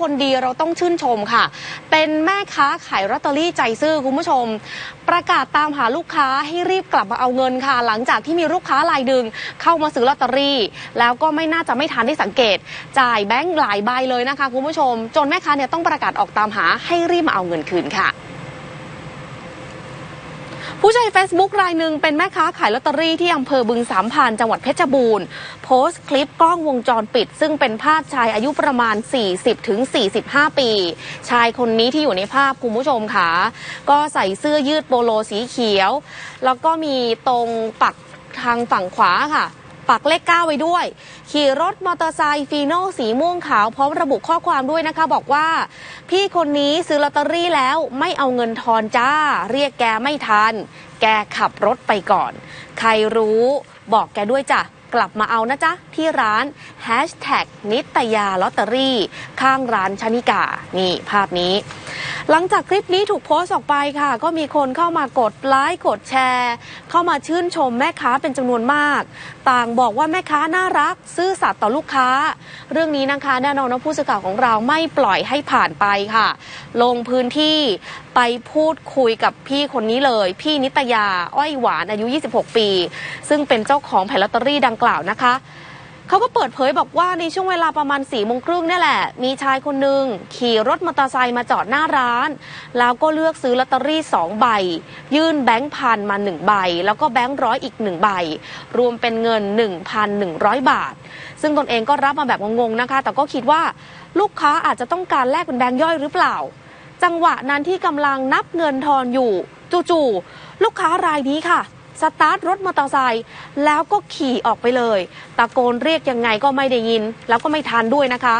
คนดีเราต้องชื่นชมค่ะ เป็นแม่ค้าขายลอตเตอรี่ใจซื่อคุณผู้ชม ประกาศตามหาลูกค้าให้รีบกลับมาเอาเงินค่ะ หลังจากที่มีลูกค้ารายดึงเข้ามาซื้อลอตเตอรี่ แล้วก็ไม่น่าจะไม่ทันได้สังเกต จ่ายแบงค์หลายใบเลยนะคะคุณผู้ชม จนแม่ค้าเนี่ยต้องประกาศออกตามหาให้รีบมาเอาเงินคืนค่ะ ผู้ใช้ Facebook รายหนึ่งเป็นแม่ค้าขายลอตเตอรี่ที่อำเภอบึงสามพันจังหวัดเพชรบูรณ์ โพสต์คลิปกล้องวงจรปิด ซึ่งเป็นภาพชายอายุประมาณ 40-45ถึง45ปี ชายคนนี้ที่อยู่ในภาพคุณผู้ชมค่ะ ก็ใส่เสื้อยืดโปโลสีเขียว แล้วก็มีตรงปักทางฝั่งขวาค่ะ ปักเลข 9 ไว้ด้วย ขี่รถมอเตอร์ไซค์ฟีโน่สีม่วงขาวพร้อมระบุข้อความด้วยนะคะ บอกว่า พี่คนนี้ซื้อลอตเตอรี่แล้วไม่เอาเงินทอนจ้า เรียกแกไม่ทัน แกขับรถไปก่อน ใครรู้บอกแกด้วยจ้ะกลับมาเอานะจ๊ะ ที่ร้านนิตยาลอตเตอรี่ ข้างร้านชนิกา นี่ภาพนี้ หลังจากคลิปนี้ถูกโพสต์ออกไปค่ะ ก็มีคนเข้ามากดไลค์กดแชร์ เข้ามาชื่นชมแม่ค้าเป็นจำนวนมาก ต่างบอกว่าแม่ค้าน่ารัก ซื่อสัตย์ต่อลูกค้า เรื่องนี้นะคะแน่นอนว่าผู้สื่อข่าวของเราไม่ปล่อยให้ผ่านไปค่ะ ลงพื้นที่ไปพูดคุยกับพี่คนนี้เลย พี่นิตยาอ้อยหวานอายุ 26 ปี ซึ่งเป็นเจ้าของแผงลอตเตอรี่ดังกล่าวนะคะ เขาก็เปิดเผยบอกว่าในช่วงเวลาประมาณ4ี่โมงครึ่งนี่แหละ มีชายคนหนึ่งขี่รถมอเตอร์ไซค์มาจอดหน้าร้าน แล้วก็เลือกซื้อลอตเตอรี่ 2 ใบ ยื่นแบงค์พันมา 1 ใบ แล้วก็แบงค์ร้อยอีก 1 ใบ รวมเป็นเงิน 1,100 บาท ซึ่งตนเองก็รับมาแบบงงๆนะคะ แต่ก็คิดว่าลูกค้าอาจจะต้องการแลกเป็นแบงค์ย่อยหรือเปล่า จังหวะนั้นที่กำลังนับเงินทอนอยู่จู่ๆลูกค้ารายนี้ค่ะ สตาร์ทรถมอเตอร์ไซค์แล้วก็ขี่ออกไปเลย ตะโกนเรียกยังไงก็ไม่ได้ยิน แล้วก็ไม่ทันด้วยนะคะ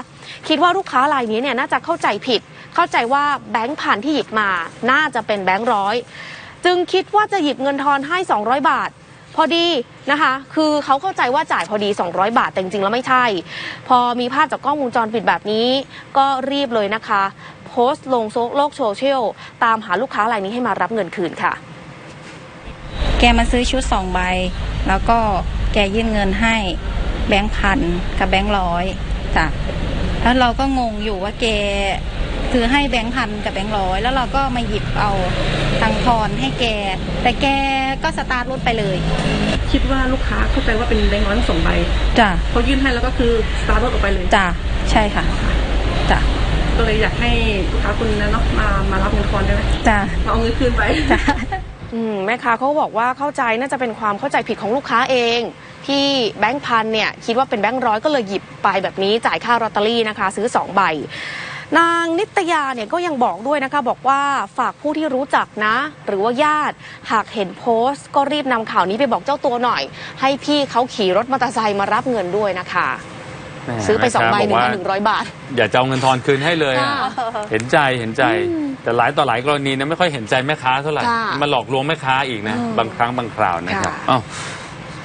คิดว่าลูกค้ารายนี้เนี่ยน่าจะเข้าใจผิด เข้าใจว่าแบงค์พันที่หยิบมา น่าจะเป็นแบงค์ร้อยจึงคิดว่าจะหยิบเงินทอนให้ 200 บาท พอดีนะคะ คือเขาเข้าใจว่าจ่ายพอดี 200 บาทแต่จริงๆแล้วไม่ใช่ พอมีภาพจากกล้องวงจรปิดแบบนี้ ก็รีบเลยนะคะ โพสต์ลงโลกโซเชียลตามหาลูกค้ารายนี้ให้มารับเงินคืนค่ะ แกมาซื้อชุดสองใบ แล้วก็แกยื่นเงินให้แบงค์พันกับแบงค์ร้อยจ้ะแล้วเราก็งงอยู่ว่าแกซื้อให้แบงค์พันกับแบงค์ร้อยแล้วเราก็มาหยิบเอาตังค์ทอนให้แก แต่แกก็สตาร์ทรถไปเลย คิดว่าลูกค้าเข้าใจว่าเป็นแบงค์ร้อยทั้งสองใบจ้ะพอยื่นให้แล้วก็คือสตาร์ทรถออกไปเลยจ้ะใช่ค่ะจ้ะก็เลยอยากให้ลูกค้าคนนั้นเนาะมามารับเงินทอนได้ไหมจ้ะมาเอาเงินคืนไปจ้ะ อืมแม่ค้าเขาบอกว่าเข้าใจน่าจะเป็นความเข้าใจผิดของลูกค้าเอง ที่แบงค์พันเนี่ยคิดว่าเป็นแบงค์ร้อยก็เลยหยิบไปแบบนี้จ่ายค่าลอตเตอรี่นะคะ ซื้อ2ใบนางนิตยาเนี่ยก็ยังบอกด้วยนะคะ บอกว่าฝากผู้ที่รู้จักนะ หรือว่าญาติหากเห็นโพสต์ ก็รีบนำข่าวนี้ไปบอกเจ้าตัวหน่อย ให้พี่เขาขี่รถมอเตอร์ไซค์มารับเงินด้วยนะคะ แหมซื้อไปสองใบหแม่นึ่งค้าพันหนึ่งร้อยบาท อย่าจะเอาเงินทอนคืนให้เลยอะค่ะเห็นใจเห็นใจ แต่หลายต่อหลายกรณีนะไม่ค่อยเห็นใจแม่ค้าเท่าไหร่ค่ะมาหลอกลวงแม่ค้าอีกนะ อืมบางครั้งบางคราวนะครับค่ะ อ้าว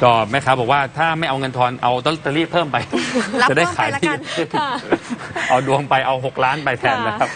ก็แม่ค้าบอกว่าถ้าไม่เอาเงินทอนเอาลอตเตอรี่เพิ่มไป รับจะได้เพิ่มไปขายละที่กันค่ะ เอาดวงไปเอาหกล้านไปแทนนะครับ